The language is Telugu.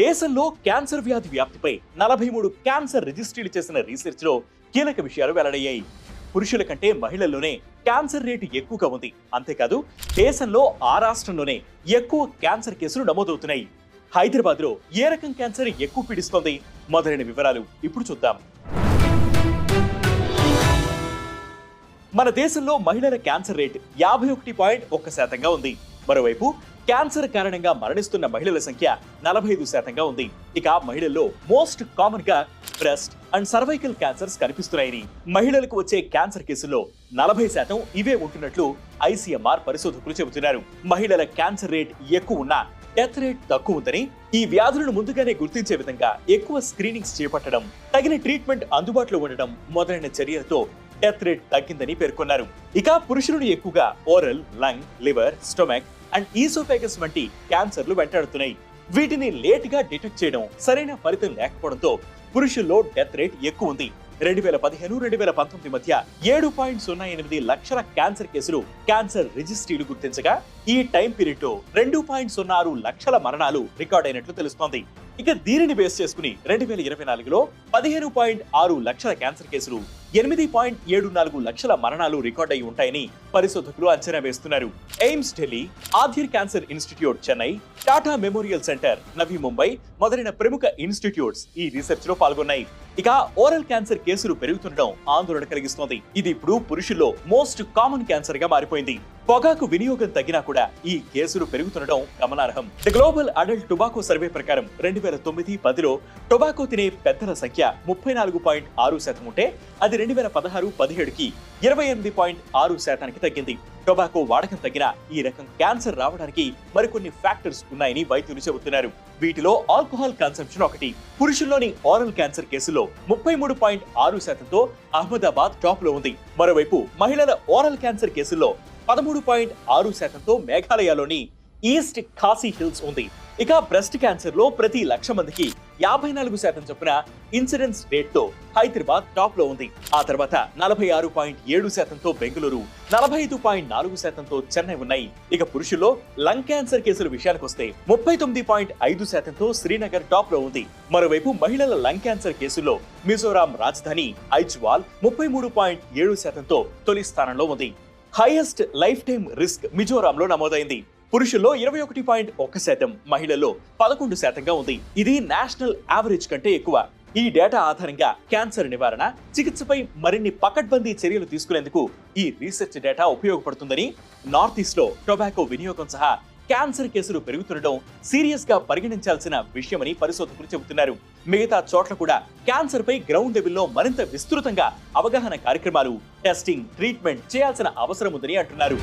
దేశంలో క్యాన్సర్ వ్యాధి వ్యాప్తిపై నలభై మూడు క్యాన్సర్ రిజిస్ట్రీలు చేసిన రీసెర్చ్లో కీలక విషయాలు వెల్లడయ్యాయి. పురుషుల కంటే మహిళల్లోనే క్యాన్సర్ రేటు ఎక్కువగా ఉంది. అంతేకాదు దేశంలో ఆ రాష్ట్రంలోనే ఎక్కువ క్యాన్సర్ కేసులు నమోదవుతున్నాయి. హైదరాబాద్లో ఏ రకం క్యాన్సర్ ఎక్కువ పీడిస్తోంది? మొదలైన వివరాలు ఇప్పుడు చూద్దాం. మన దేశంలో మహిళల క్యాన్సర్ రేట్ యాభై ఒకటి పాయింట్ ఒక్క శాతంగా ఉంది. మరోవైపు క్యాన్సర్ కారణంగా మరణిస్తున్న మహిళల సంఖ్య నలభై ఐదు శాతంగా ఉంది. ఇక మహిళల్లో మోస్ట్ కామన్గా బ్రెస్ట్ అండ్ సర్వైకల్ క్యాన్సర్స్ కనిపిస్తున్నాయని. మహిళలకు వచ్చే క్యాన్సర్ కేసుల్లో నలభై శాతం ఇవే ఉంటున్నట్లు ఐసీఎంఆర్ పరిశోధకులు చెబుతున్నారు. మహిళల క్యాన్సర్ రేట్ ఎక్కువ ఉన్నా డెత్ రేట్ తక్కువ ఉందని ఈ వ్యాధులను ముందుగానే గుర్తించే విధంగా ఎక్కువ స్క్రీనింగ్స్ చేపట్టడం తగిన ట్రీట్మెంట్ అందుబాటులో ఉండడం మొదలైన చర్యలతో డెత్ రేట్ తగ్గిందని పేర్కొన్నారు. ఇక పురుషులను ఎక్కువగా oral lung liver stomach and oesophagus వంటి క్యాన్సర్లు వెంటాడుతున్నాయి. వీటిని లేట్గా డిటెక్ట్ చేయడం సరైన ఫలితం లేకపోవడంతో పురుషుల్లో డెత్ రేట్ ఎక్కువ ఉంది. రెండు వేల పదిహేను రెండు వేల పంతొమ్మిది మధ్య ఏడు పాయింట్ సున్నా ఎనిమిది లక్షల క్యాన్సర్ కేసులు క్యాన్సర్ రిజిస్ట్రీలు గుర్తించగా ఈ టైం పీరియడ్లో రెండు పాయింట్ సున్నా ఆరు లక్షల మరణాలు రికార్డ్ అయినట్లు తెలుస్తోంది. ఇక దీనిని బేస్ చేసుకుని రెండు వేల ఇరవై నాలుగులో పదిహేను పాయింట్ ఆరు లక్షల క్యాన్సర్ కేసులు ఎనిమిది పాయింట్ ఏడు నాలుగు లక్షల మరణాలు రికార్డ్ అయి ఉంటాయని పరిశోధకులు అంచనా వేస్తున్నారు. AIIMS Delhi Adyar cancer institute Chennai Tata memorial centre Navi Mumbai మొదలైన ప్రముఖ ఇన్స్టిట్యూట్స్ ఈ రీసెర్చ్లో పాల్గొన్నాయి. ఇక ఓరల్ క్యాన్సర్ కేసులు పెరుగుతుండడం ఆందోళన కలిగిస్తోంది. ఇది ఇప్పుడు పురుషుల్లో మోస్ట్ కామన్ క్యాన్సర్గా మారిపోయింది. పొగాకు వినియోగం తగ్గినా కూడా ఈ కేసులు పెరుగుతుండడం గమనార్హం. The global adult tobacco survey ప్రకారం రెండు వేల తొమ్మిది పదిలో టొబాకో తినే పెద్దల సంఖ్య ముప్పై నాలుగు పాయింట్ ఆరు శాతం ఉంటే అది రెండు వేల పదహారు పదిహేడుకి ఇరవై ఎనిమిది పాయింట్ ఆరు శాతానికి తగ్గింది. టొబాకో వాడకం తగ్గిన ఈ రకం క్యాన్సర్ రావడానికి మరికొన్ని ఫ్యాక్టర్స్ ఉన్నాయని వైద్యులు చెబుతున్నారు. వీటిలో ఆల్కహాల్ కన్సంప్షన్ ఒకటి. పురుషుల్లోని ఓరల్ క్యాన్సర్ కేసులో ముప్పై మూడు పాయింట్ ఆరు శాతంతో అహ్మదాబాద్ టాప్లో ఉంది. మరోవైపు మహిళల ఓరల్ క్యాన్సర్ కేసుల్లో పదమూడు పాయింట్ ఆరు శాతంతో మేఘాలయలోని ఈస్ట్ ఖాసీ హిల్స్ ఉంది. ఇక బ్రెస్ట్ క్యాన్సర్లో ప్రతి లక్ష మందికి యాభై నాలుగు శాతం చొప్పున ఇన్సిడెన్స్ రేట్తో హైదరాబాద్ టాప్లో ఉంది. ఆ తర్వాత నలభై ఆరు పాయింట్ ఏడు శాతంతో బెంగళూరు నలభై ఐదు పాయింట్ నాలుగు శాతంతో చెన్నై ఉన్నాయి. ఇక పురుషుల్లో లంగ్ క్యాన్సర్ కేసుల విషయానికి వస్తే ముప్పై తొమ్మిది పాయింట్ ఐదు శాతంతో శ్రీనగర్ టాప్లో ఉంది. మరోవైపు మహిళల లంగ్ క్యాన్సర్ కేసుల్లో మిజోరాం రాజధాని ఐజ్వాల్ ముప్పై మూడు పాయింట్ ఏడు శాతంతో తొలి స్థానంలో ఉంది. హైయెస్ట్ లైఫ్ టైం రిస్క్ మిజోరాంలో నమోదైంది. పురుషుల్లో ఇరవై ఒకటి పాయింట్ ఒక శాతం మహిళల్లో పదకొండు శాతంగా ఉంది. ఇది నేషనల్ యావరేజ్ కంటే ఎక్కువ. ఈ డేటా ఆధారంగా క్యాన్సర్ నివారణ చికిత్సపై మరిన్ని పకడ్బందీ చర్యలు తీసుకునేందుకు ఈ రీసెర్చ్ డేటా ఉపయోగపడుతుందని నార్త్ ఈస్ట్లో టొబాకో వినియోగం సహా క్యాన్సర్ కేసులు పెరుగుతుండడం సీరియస్గా పరిగణించాల్సిన విషయమని పరిశోధకులు చెబుతున్నారు. మిగతా చోట్ల కూడా క్యాన్సర్ పై గ్రౌండ్ లెవెల్లో మరింత విస్తృతంగా అవగాహన కార్యక్రమాలు టెస్టింగ్ ట్రీట్మెంట్ చేయాల్సిన అవసరం ఉందని అంటున్నారు.